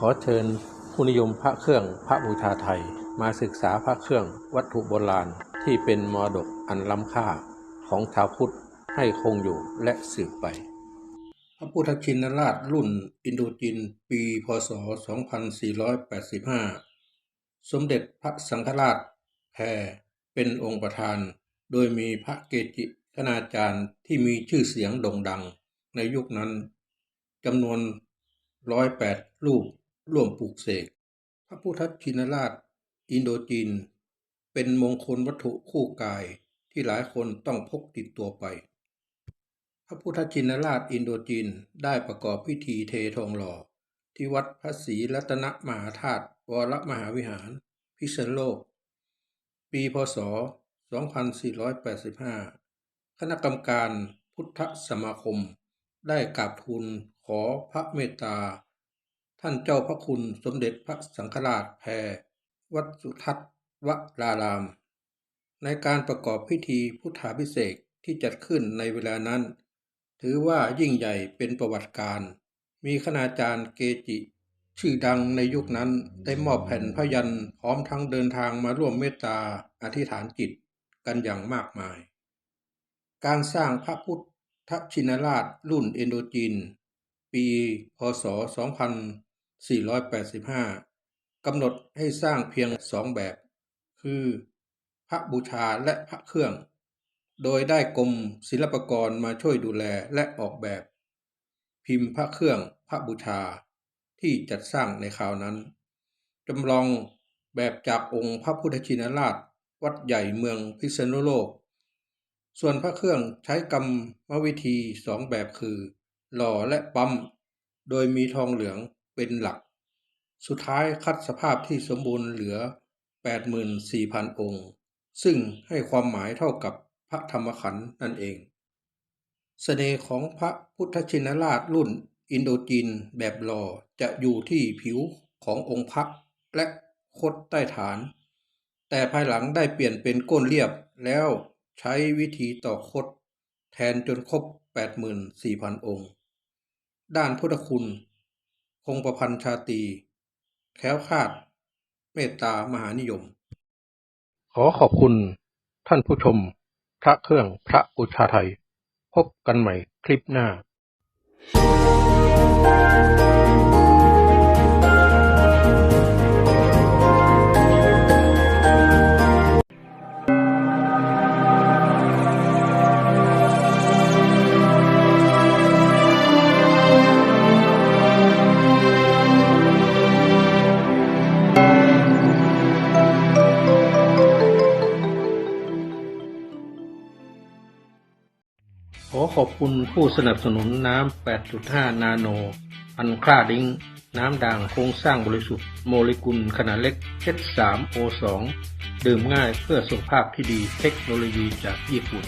ขอเชิญผู้นิยมพระเครื่องพระบูชาไทย มาศึกษาพระเครื่องวัตถุโบราณที่เป็นมรดกอันล้ำค่าของชาวพุทธให้คงอยู่และสืบไป พระพุทธชินราชรุ่นอินโดจีนปีพศ 2485 สมเด็จพระสังฆราชแพรเป็นองค์ประธาน โดยมีพระเกจิคณาจารย์ที่มีชื่อเสียงโด่งดังในยุคนั้นจำนวน 108 รูป ร่วมปลูกเสก พระพุทธชินราช อินโดจีน เป็นมงคลวัตถุคู่กายที่หลายคนต้องพกติดตัวไป พระพุทธชินราชอินโดจีนได้ประกอบพิธีเททองหล่อ ที่วัดพระศรีรัตนมหาธาตุวรมหาวิหาร พิษณุโลก ปีพศ 2485 คณะกรรมการพุทธสมาคม ได้กราบทูลขอพระเมตตา ท่านเจ้าพระคุณสมเด็จพระสังฆราชแพรวัดสุทัศน์วราราม ในการประกอบพิธีพุทธาภิเศษที่จัดขึ้นในเวลานั้น ถือว่ายิ่งใหญ่เป็นประวัติการ มีคณาจารย์เกจิ ชื่อดังในยุคนั้นได้มอบแผ่นพยันพร้อมทั้งเดินทางมาร่วมเมตตาอธิษฐานจิตกันอย่างมากมาย การสร้างพระพุทธชินราชรุ่นเอนโดจีน ปี พศ 2485กำหนดให้สร้างเพียงสองแบบ คือ พระบูชาและพระเครื่อง โดยได้กรมศิลปากรมาช่วยดูแลและออกแบบ พิมพ์พระเครื่องพระบูชาที่จัดสร้างในคราวนั้นจำลองแบบจากองค์พระพุทธชินราช วัดใหญ่เมืองพิษณุโลก ส่วนพระเครื่องใช้กรรมวิธีสองแบบคือ หล่อและปั๊ม โดยมีทองเหลือง เป็นหลัก สุดท้ายคัดสภาพที่สมบูรณ์เหลือ 84,000 องค์ ซึ่งให้ความหมายเท่ากับพระธรรมขันธ์นั่นเองเสน่ห์ของพระพุทธชินราชรุ่นอินโดจีนแบบหล่อจะอยู่ที่ผิวขององค์พระและคดใต้ฐาน แต่ภายหลังได้เปลี่ยนเป็นก้นเรียบแล้วใช้วิธีต่อคดแทนจนครบ 84,000 องค์ ด้านพุทธคุณ คงประพันธ์ชาตีแค้วคาด เมตตามหานิยม ขอขอบคุณท่านผู้ชม พระเครื่องพระบูชาไทย พบกันใหม่คลิปหน้า ขอขอบคุณผู้สนับสนุนน้ำ 8.5 นาโน อันคลาดิ้ง น้ำด่างโครงสร้างบริสุทธิ์โมเลกุลขนาดเล็ก H3O2 ดื่มง่ายเพื่อสุขภาพที่ดีเทคโนโลยีจากญี่ปุ่น